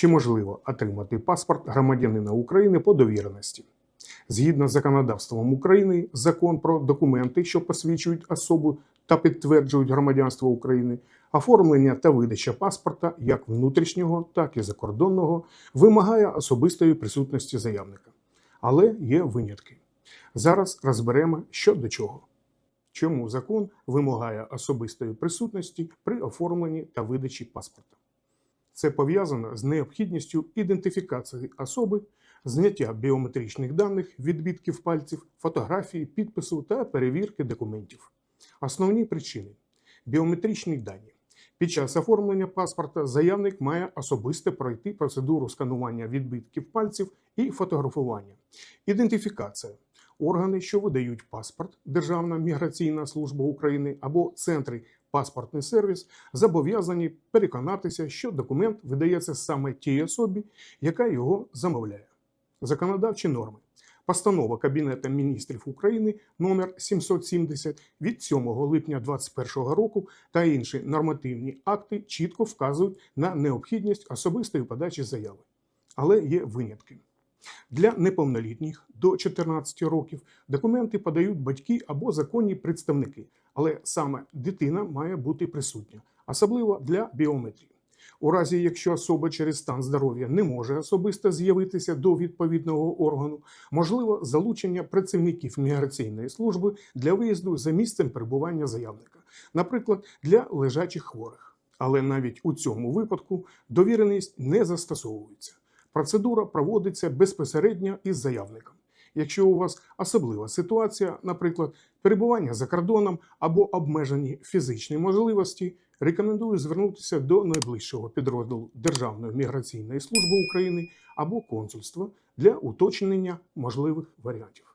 Чи можливо отримати паспорт громадянина України по довіреності? Згідно з законодавством України, закон про документи, що посвідчують особу та підтверджують громадянство України, оформлення та видача паспорта як внутрішнього, так і закордонного вимагає особистої присутності заявника. Але є винятки. Зараз розберемо, що до чого. Чому закон вимагає особистої присутності при оформленні та видачі паспорта? Це пов'язано з необхідністю ідентифікації особи, зняття біометричних даних, відбитків пальців, фотографії, підпису та перевірки документів. Основні причини біометричні дані. Під час оформлення паспорта заявник має особисто пройти процедуру сканування відбитків пальців і фотографування. Ідентифікація. Органи, що видають паспорт, Державна міграційна служба України або центри паспортний сервіс, зобов'язані переконатися, що документ видається саме тій особі, яка його замовляє. Законодавчі норми. Постанова Кабінету міністрів України номер 770 від 7 липня 2021 року та інші нормативні акти чітко вказують на необхідність особистої подачі заяви. Але є винятки. Для неповнолітніх до 14 років документи подають батьки або законні представники, але саме дитина має бути присутня, особливо для біометрії. У разі, якщо особа через стан здоров'я не може особисто з'явитися до відповідного органу, можливо залучення працівників міграційної служби для виїзду за місцем перебування заявника, наприклад, для лежачих хворих. Але навіть у цьому випадку довіреність не застосовується. Процедура проводиться безпосередньо із заявником. Якщо у вас особлива ситуація, наприклад, перебування за кордоном або обмежені фізичні можливості, рекомендую звернутися до найближчого підрозділу Державної міграційної служби України або консульства для уточнення можливих варіантів.